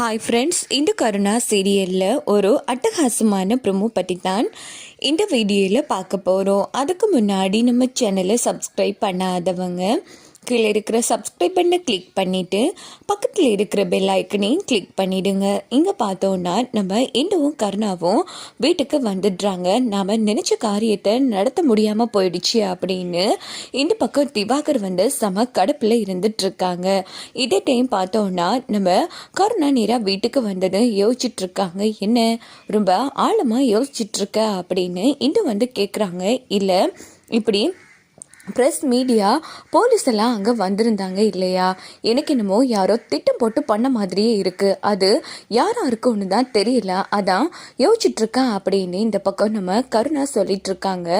Hi friends இந்த கருணா சீரியலில் ஒரு அட்டகாசமான ப்ரொமோ பற்றி தான் இந்த வீடியோவில் பார்க்க போகிறோம் அதுக்கு முன்னாடி நம்ம சேனலை சப்ஸ்கிரைப் பண்ணாதவங்க கீழே இருக்கிற சப்ஸ்கிரைப் பண்ண கிளிக் பண்ணிவிட்டு பக்கத்தில் இருக்கிற பெல் ஐக்கனையும் கிளிக் பண்ணிவிடுங்க இங்கே பார்த்தோன்னா நம்ம இந்துவும் கருணாவும் வீட்டுக்கு வந்துடுறாங்க. நாம் நினச்ச காரியத்தை நடத்த முடியாமல் போயிடுச்சு அப்படின்னு இந்த பக்கம் திவாகர் வந்து செம கடுப்பில் இருந்துட்டு இருக்காங்க இதே டைம் பார்த்தோன்னா நம்ம கருணா நேராக வீட்டுக்கு வந்தது யோசிச்சிட்டுருக்காங்க. என்ன ரொம்ப ஆழமாக யோசிச்சிட்டுருக்க அப்படின்னு இந்து வந்து கேட்குறாங்க இல்லை இப்படி ப்ரெஸ் மீடியா போலீஸ் எல்லாம் அங்கே வந்திருந்தாங்க இல்லையா? எனக்கு என்னமோ யாரோ திட்டம் போட்டு பண்ண மாதிரியே இருக்குது அது யாராக இருக்குன்னு தான் தெரியல. அதான் யோசிச்சுட்டு இருக்கேன் அப்படின்னு இந்த பக்கம் நம்ம கருணா சொல்லிகிட்ருக்காங்க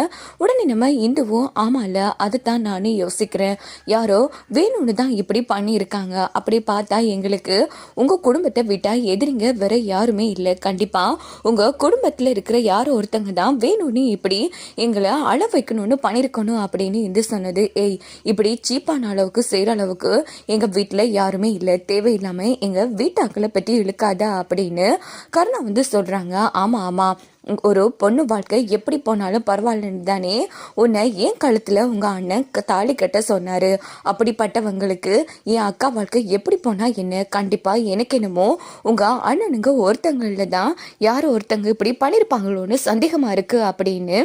உடனே நம்ம இந்துவும் ஆமாம்ல அதை தான் நானும் யோசிக்கிறேன். யாரோ வேணும்னு தான் இப்படி பண்ணியிருக்காங்க. அப்படி பார்த்தா எங்களுக்கு உங்கள் குடும்பத்தை விட்டால் எதிரிங்க வேற யாருமே இல்லை. கண்டிப்பாக உங்கள் குடும்பத்தில் இருக்கிற யாரோ ஒருத்தங்க தான் வேணும்னு இப்படி எங்களை அள வைக்கணும்னு பண்ணியிருக்கணும் அப்படின்னு இந்து சொன்னது. ஏய் இப்படி சீப்பான அளவுக்கு செய்கிற அளவுக்கு எங்கள் வீட்டில் யாருமே இல்லை. தேவையில்லாமல் எங்கள் வீட்டாக்களை பற்றி இழுக்காத அப்படின்னு கருணா வந்து சொல்கிறாங்க ஆமாம் ஆமாம் ஒரு பொண்ணு வாழ்க்கை எப்படி போனாலும் பரவாயில்லன்னு தானே உன்னை ஏன் கழுத்தில் உங்கள் அண்ணன் க- தாலி கட்ட சொன்னார். அப்படிப்பட்டவங்களுக்கு என் அக்கா வாழ்க்கை எப்படி போனால் என்ன? கண்டிப்பாக எனக்கு என்னமோ உங்கள் அண்ணனுங்க ஒருத்தங்களில் தான் யார் ஒருத்தங்க இப்படி பண்ணியிருப்பாங்களோன்னு சந்தேகமாக இருக்குது அப்படின்னு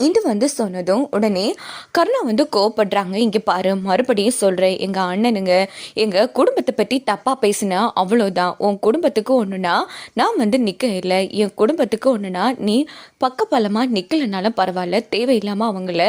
இது வந்து சொன்னதும் உடனே கருணா வந்து கோவப்படுறாங்க. இங்கே பாரு மறுபடியும் சொல்கிறேன் எங்கள் அண்ணனுங்க எங்கள் குடும்பத்தை பற்றி தப்பாக பேசினா அவ்வளோதான் உன் குடும்பத்துக்கு ஒன்றுனா நான் வந்து நிற்க இல்லை. என் குடும்பத்துக்கு ஒன்றுனா நீ பக்கபலமாக நிற்கலனாலும் பரவாயில்ல. தேவையில்லாமல் அவங்கள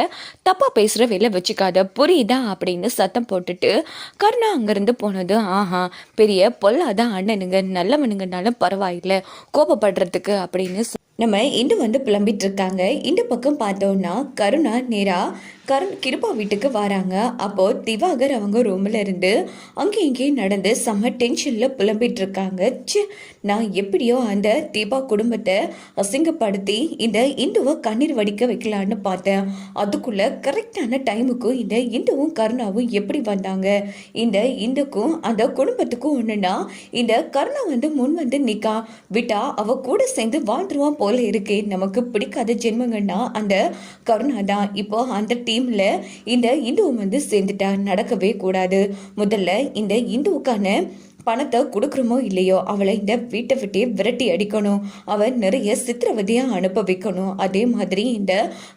தப்பாக பேசுகிற வேலை வச்சுக்காத. புரியுதா? அப்படின்னு சத்தம் போட்டுட்டு கருணா அங்கேருந்து போனது. ஆஹா பெரிய பொல்லாதான் அண்ணனுங்க. நல்லவனுங்கனாலும் பரவாயில்ல. கோபப்படுறதுக்கு அப்படின்னு நம்ம இந்து வந்து புலம்பிட்டு இருக்காங்க இந்த பக்கம் பார்த்தோம்னா கருணா நேரா கருண் கிருபா வீட்டுக்கு வராங்க. அப்போ திவாகர் அவங்க ரூம்ல இருந்து அங்கே இங்கே நடந்து செம்ம டென்ஷன்ல புலம்பிட்டு இருக்காங்க நான் எப்படியோ அந்த தீபா குடும்பத்தை அசிங்கப்படுத்தி இந்த இந்துவை கண்ணீர் வடிக்க வைக்கலான்னு பார்த்தேன். அதுக்குள்ள கரெக்டான டைமுக்கும் இந்த இந்துவும் கருணாவும் எப்படி வந்தாங்க? இந்த இந்துக்கும் அந்த குடும்பத்துக்கும் ஒண்ணுனா இந்த கருணா வந்து முன் வந்து நிக்கா. விட்டா அவ கூட சேர்ந்து வாழ்ந்துருவான் போல இருக்கு. நமக்கு பிடிக்காத ஜென்மங்கன்னா அந்த கருணா தான். இப்போ அந்த டீம்ல இந்த இந்துவும் வந்து சேர்ந்துட்டா நடக்கவே கூடாது. முதல்ல இந்த இந்துவுக்கான பணத்தை கொடுக்குறோமோ இல்லையோ அவளை இந்த வீட்டை விட்டே விரட்டி அடிக்கணும். அவன் நிறைய சித்திரவதையா அனுப்ப வைக்கணும் அதே மாதிரி இந்த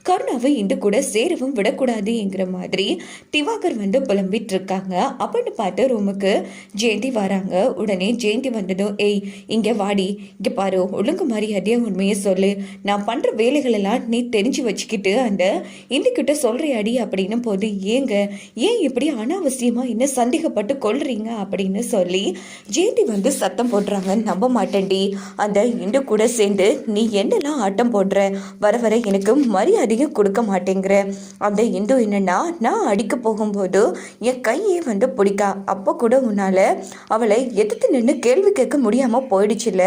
கருணாவை இந்த கூட சேரவும் விடக்கூடாதுங்கிற மாதிரி திவாகர் வந்து புலம்பிட்டு இருக்காங்க அப்படின்னு பார்த்து ரூமுக்கு ஜெயந்தி வராங்க. உடனே ஜெயந்தி வந்ததும் ஏய் இங்கே வாடி. இங்கே பாரு ஒழுங்கு மரியாதையா உண்மையை சொல்லு. நான் பண்ணுற வேலைகள் எல்லாம் நீ தெரிஞ்சு வச்சுக்கிட்டு அந்த இந்துக்கிட்ட சொல்றியாடி அப்படின்னு போது ஏங்க ஏன் இப்படி அனாவசியமாக என்ன சந்தேகப்பட்டு கொள்றீங்க அப்படின்னு சொல்லி ஜேடி வந்து சத்தம் போடுறாங்க. நம்ப மாட்டேன்டி. அந்த இண்டு கூட சேர்ந்து நீ என்னெல்லாம் ஆட்டம் போடுற? வர வர எனக்கு மரியாதையும் கொடுக்க மாட்டேங்கிற. அந்த இந்து என்னன்னா நான் அடிக்க போகும்போது என் கையே வந்து பிடிக்கா. அப்போ கூட உன்னால் அவளை எதிர்த்து நின்று கேள்வி கேட்க முடியாமல் போயிடுச்சுல.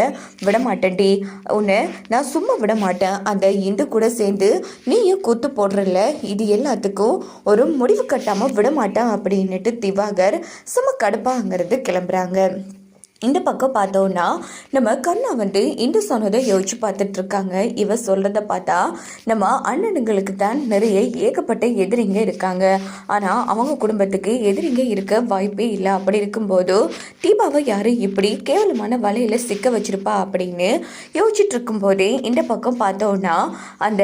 விட மாட்டேன்டி. உன்னை நான் சும்மா விட மாட்டேன். அந்த இந்து கூட சேர்ந்து நீயும் கூத்து போடுறல இது எல்லாத்துக்கும் ஒரு முடிவு கட்டாமல் விட மாட்டேன் அப்படின்னுட்டு திவாகர் சும்மா கடுப்பாங்கிறது கிளம்புறாங்க. ve இந்த பக்கம் பார்த்தோன்னா நம்ம கண்ணா வந்து இந்த சொன்னதை யோசிச்சு பார்த்துட்டு இருக்காங்க இவ சொல்கிறத பார்த்தா நம்ம அண்ணனுங்களுக்கு தான் நிறைய ஏகப்பட்ட எதிரிங்க இருக்காங்க. ஆனால் அவங்க குடும்பத்துக்கு எதிரிங்க இருக்க வாய்ப்பே இல்லை. அப்படி இருக்கும்போது தீபாவை யாரும் இப்படி கேவலமான வலையில் சிக்க வச்சிருப்பா அப்படின்னு யோசிச்சுட்டு இருக்கும்போதே இந்த பக்கம் பார்த்தோன்னா அந்த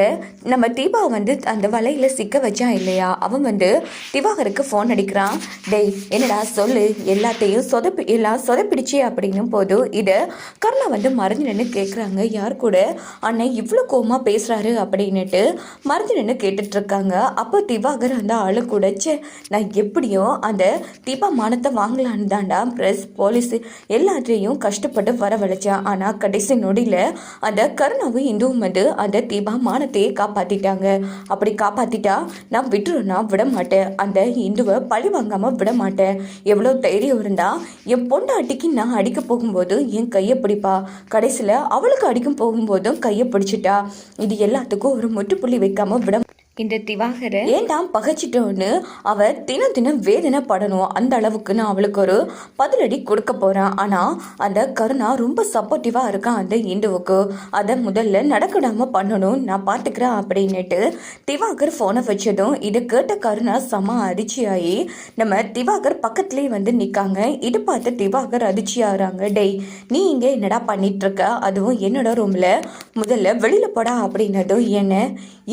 நம்ம தீபா வந்து அந்த வலையில் சிக்க வச்சான் இல்லையா? அவன் வந்து திவாகருக்கு ஃபோன் அடிக்கிறான். டேய் என்னடா சொல்லு? எல்லாத்தையும் சொதப்பி எல்லாம் சொதப்பிடிச்சு அப்படின்னும் போது இதை கருணா வந்து மறைஞ்சு நின்று கேட்குறாங்க யார் கூட? அண்ணன் இவ்வளோ கோமா பேசுகிறாரு அப்படின்னுட்டு மறைஞ்சு நின்று கேட்டுட்டு இருக்காங்க அப்போ திவாகர் அந்த ஆளு கூட சே நான் எப்படியோ அந்த தீபா மானத்தை வாங்கலான்னு தாண்டா ப்ரெஸ் போலீஸ் எல்லாத்தையும் கஷ்டப்பட்டு வரவழைச்சேன். ஆனால் கடைசி நொடியில் அந்த கருணாவும் இந்துவும் வந்து அந்த தீபா மானத்தையே காப்பாற்றிட்டாங்க அப்படி காப்பாற்றிட்டா நான் விட்டுருன்னா விட மாட்டேன் அந்த இந்துவை பழி வாங்காமல் விட மாட்டேன் எவ்வளோ தைரியம் இருந்தால் என் பொண்டாட்டிக்கு நான் அடிக்க போகும்போது என் கையை பிடிப்பா? கடைசியில் அவளுக்கு அடிக்கும் போகும்போதும் கையை பிடிச்சிட்டா. இது எல்லாத்துக்கும் ஒரு முற்றுப்புள்ளி வைக்காம விட இந்த திவாகரை ஏண்டாம் பகைச்சிட்டோன்னு அவ தினம் தினம் வேதனை படணும் அந்த அளவுக்கு நான் அவளுக்கு ஒரு பதிலடி கொடுக்க போறேன். ஆனா அந்த கருணா ரொம்ப சப்போர்ட்டிவா இருக்கான் அந்த இந்துவுக்கு. அதை முதல்ல நடக்கிடாம பண்ணணும். நான் பாத்துக்கிறேன் அப்படின்னுட்டு திவாகர் போனை வச்சதும் இது கேட்ட கருணா செம்ம அதிர்ச்சி ஆகி நம்ம திவாகர் பக்கத்துலேயே வந்து நிக்காங்க. இது பார்த்து திவாகர் அதிர்ச்சியாகிறாங்க. டேய் நீ இங்கே என்னடா பண்ணிட்டு இருக்க அதுவும் என்னோட ரூம்ல முதல்ல வெளியில போடா அப்படின்னதும் என்ன?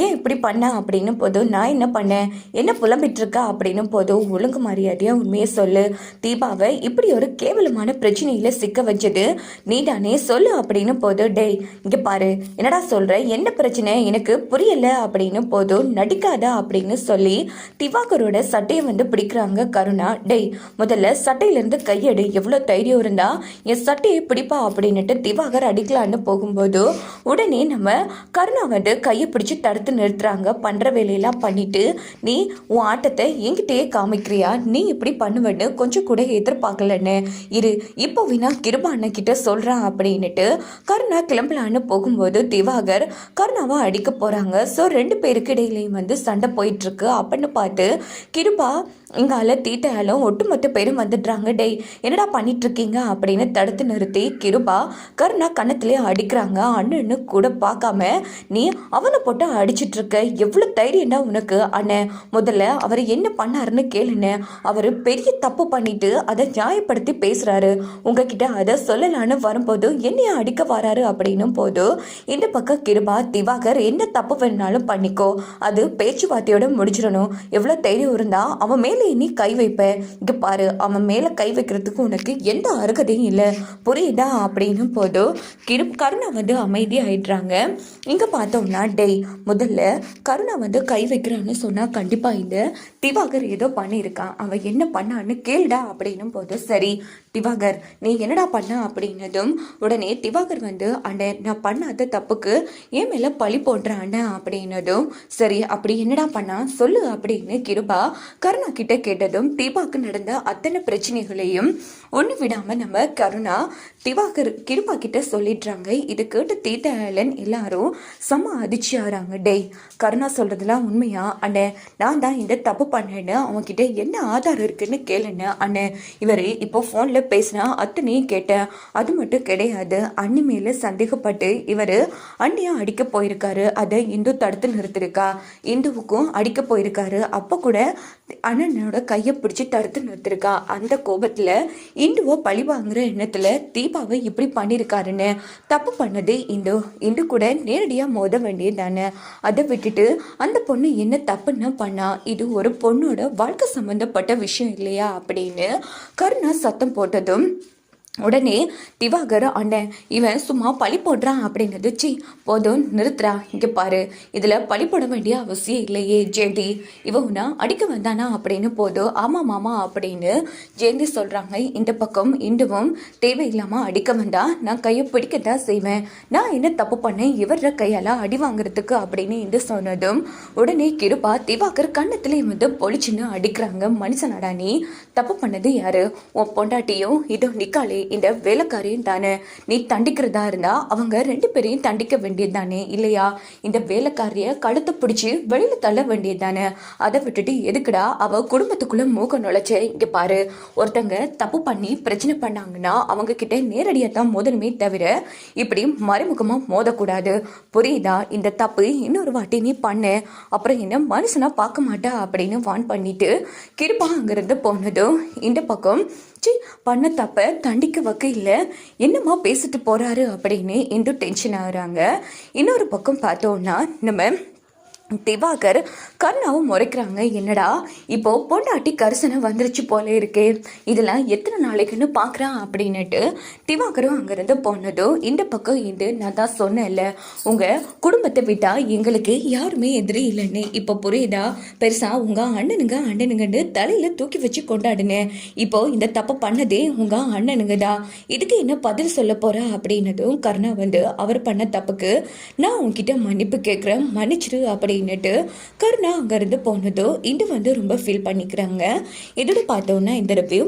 ஏன் இப்படி பண்ண? அப்படின்னு போதும் நான் என்ன பண்ணேன்? என்ன புலம்பிட்டுருக்கா? அப்படின்னு போதும் ஒழுங்கு மரியாதையாக உண்மையை சொல்லு. தீபாவை இப்படி ஒரு கேவலமான பிரச்சனையில் சிக்க வச்சது. நீ தானே சொல்லு அப்படின்னு போதும் டேய் இங்கே பாரு. என்னடா சொல்கிற என்ன பிரச்சனை? எனக்கு புரியல அப்படின்னு போதும் நடிக்காத அப்படின்னு சொல்லி திவாகரோட சட்டையை வந்து பிடிக்கிறாங்க கருணா. டேய் முதல்ல சட்டையிலேருந்து கையெடு. எவ்வளோ தைரியம் இருந்தா என் சட்டையை பிடிப்பா அப்படின்னுட்டு திவாகர் அடிக்கலான்னு போகும்போது உடனே நம்ம கருணா வந்து கையை பிடிச்சி தடுத்து நிறுத்துறாங்க. பண்ணுற பண்ணுற வேலையெல்லாம் பண்ணிவிட்டு நீ உன் ஆட்டத்தை என்கிட்டயே காமிக்கிறியா? நீ இப்படி பண்ணுவேன்னு கொஞ்சம் கூட எதிர்பார்க்கலன்னு. இரு இப்போ வினா கிருபா அண்ணக்கிட்ட சொல்கிறான் அப்படின்னுட்டு கருணா கிளம்பலான்னு போகும்போது திவாகர் கருணாவை அடிக்க போகிறாங்க ஸோ ரெண்டு பேருக்கு இடையிலையும் வந்து சண்டை போயிட்டுருக்கு அப்படின்னு பார்த்து கிருபா இங்கால தீட்டையாலும் ஒட்டுமொத்த பேரும் வந்துடுறாங்க. டேய் என்னடா பண்ணிட்டு இருக்கீங்க அப்படின்னு தடுத்து நிறுத்தி கிருபா கருணா கன்னத்திலே அடிக்கிறாங்க. அண்ணன்னு கூட பார்க்காம நீ அவனை போட்டு அடிச்சிட்டு இருக்க எவ்வளோ தைரியம்டா உனக்கு? அண்ணன் முதல்ல அவர் என்ன பண்ணாருன்னு கேளுன்னு அவர் பெரிய தப்பு பண்ணிட்டு அதை நியாயப்படுத்தி பேசுறாரு. உங்ககிட்ட அதை சொல்லலான்னு வரும்போது என்னைய அடிக்க வராரு. அப்படின்னும் போது இந்த பக்கம் கிருபா திவாகர் என்ன தப்பு வேணாலும் பண்ணிக்கோ. அது பேச்சுவார்த்தையோட முடிச்சிடணும் எவ்வளோ தைரியம் இருந்தா அவன் மேலே நீ கை வைப்ப. இங்கே பாரு அவன் மேலே கை வைக்கிறதுக்கு உனக்கு எந்த அருகதையும் இல்லை. புரியுதா? அப்படின்னும் போதும் கிரு கருணா வந்து அமைதியாயிடுறாங்க. இங்கே பார்த்தோம்னா டேய் முதல்ல கருணா வந்து கை வைக்கிறான்னு சொன்னால் கண்டிப்பாக இல்லை. திவாகர் ஏதோ பண்ணியிருக்கான். அவன் என்ன பண்ணான்னு கேளுடா அப்படின்னும் போது சரி திவாகர் நீ என்னடா பண்ண அப்படின்னதும் உடனே திவாகர் வந்து அண்ணே நான் பண்ணாத தப்புக்கு என் மேலே பழி போடுறான் அண்ணன் அப்படின்னதும் சரி அப்படி என்னடா பண்ணா சொல்லு அப்படின்னு கிருபா கருணா கிட்ட கேட்டதும் தீபாக்கு நடந்த அத்தனை பிரச்சனைகளையும் ஒன்று விடாமல் நம்ம கருணா திவாகர் கிருபா கிட்ட சொல்லிடுறாங்க. இது கேட்டு தீத்தாளன் எல்லாரும் செம்ம அதிர்ச்சியாகிறாங்க. டேய் கருணா சொல்கிறதுலாம் உண்மையா? அண்ணே நான் தான் இந்த தப்பு பண்ணேன்னு அவன்கிட்ட என்ன ஆதாரம் இருக்குன்னு கேளுன்னு அண்ணே இவர் இப்போ ஃபோனில் பேசினா அத்தனையும் கேட்டேன். அது மட்டும் கிடையாது அண்ணி மேலே சந்தேகப்பட்டு இவர் அண்ணியை அடிக்க போயிருக்காரு. அதை இந்து தடுத்து நிறுத்திருக்கா இந்துவுக்கும் அடிக்க போயிருக்காரு. அப்போ கூட அண்ணன் அண்ணனோட கையை பிடிச்சி தடுத்து நிறுத்திருக்கா. அந்த கோபத்தில் இந்துவை பழி வாங்குற எண்ணத்தில் தீபாவை இப்படி பண்ணியிருக்காருன்னு தப்பு பண்ணது இந்து. இந்து கூட நேரடியாக மோத வேண்டியது தானே அதை விட்டுட்டு அந்த பொண்ணு என்ன தப்புன்னு பண்ணா? இது ஒரு பொண்ணோட வாழ்க்கை சம்மந்தப்பட்ட விஷயம் இல்லையா அப்படின்னு கருணா சத்தம் போட்டதும் உடனே திவாகர் அண்ணன் இவன் சும்மா பழி போடுறான் அப்படிங்கிறது சி போதும் நிறுத்துறா இங்கே பாரு. இதில் பழி போட வேண்டிய அவசியம் இல்லையே ஜெயந்தி. இவனா அடிக்க வந்தானா அப்படின்னு போதும் ஆமாம் மாமா அப்படின்னு ஜெயந்தி சொல்கிறாங்க இந்த பக்கம் இண்டுவும் தேவையில்லாமல் அடிக்க வந்தா நான் கையை பிடிக்க தான் செய்வேன். நான் என்ன தப்பு பண்ணேன்? இவர கையால் அடி வாங்குறதுக்கு அப்படின்னு இந்து சொன்னதும் உடனே கிருபா திவாகர் கண்ணத்துலேயும் வந்து பொழிச்சுன்னு அடிக்கிறாங்க. மனுஷனடா நீ? தப்பு பண்ணது யாரு? உன் பொண்டாட்டியும் இதோ நிக்காளே இந்த வேலைக்காரியும் தானே. நீ தண்டிக்கிறதா இருந்தா அவங்க ரெண்டு பேரையும் தண்டிக்க வேண்டியது தானே இல்லையா? இந்த வேலைக்காரிய கழுத்தை பிடிச்சி வெளியில தள்ள வேண்டியது தானே அதை விட்டுட்டு எதுக்குடா அவ குடும்பத்துக்குள்ள மூக்க நுழைச்ச? இங்க பாரு. ஒருத்தங்க தப்பு பண்ணி பிரச்சனை பண்ணாங்கன்னா அவங்க கிட்ட நேரடியா தான் மோதணுமே தவிர இப்படி மறைமுகமா மோதக்கூடாது. புரியுதா? இந்த தப்பு இன்னொரு வாட்டி நீ பண்ண. அப்புறம் என்ன மனுஷனா பார்க்க மாட்டா அப்படின்னு வான் பண்ணிட்டு கிருப்பா அங்கிருந்து போனதும் இந்த பக்கம் சி பண்ண தப்ப தண்டிக்க வகையில் என்னம்மா பேசிட்டு போகிறாரு அப்படின்னு இன்னும் டென்ஷன் ஆகுறாங்க. இன்னொரு பக்கம் பார்த்தோன்னா நம்ம திவாகர் கர்ணாவும் முறைக்கிறாங்க என்னடா இப்போ பொண்டாட்டி கரிசனை வந்துருச்சு போல இருக்கே இதெல்லாம் எத்தனை நாளைக்குன்னு பார்க்குறான் அப்படின்னுட்டு திவாகரும் அங்கேருந்து போனதும் இந்த பக்கம் இந்த நான் தான் சொன்னேன்ல உங்கள் குடும்பத்தை விட்டால் எங்களுக்கு யாருமே எதிரி இல்லைன்னு இப்போ புரியுதா? பெருசாக உங்கள் அண்ணனுங்க அண்ணனுங்கன்னு தலையில் தூக்கி வச்சு கொண்டாடுனேன் இப்போ இந்த தப்பை பண்ணதே உங்கள் அண்ணனுங்க தான் இதுக்கு என்ன பதில் சொல்ல போகிறா அப்படின்னதும் கர்ணா வந்து அவர் பண்ண தப்புக்கு நான் உங்ககிட்ட மன்னிப்பு கேட்குறேன் மன்னிச்சிரு அப்படின்னுட்டு கருணா அங்கேருந்து போனதோ இது வந்து ரொம்ப ஃபீல் பண்ணிக்கிறாங்க. இதோட பார்த்தோன்னா இந்த ரிவ்யூ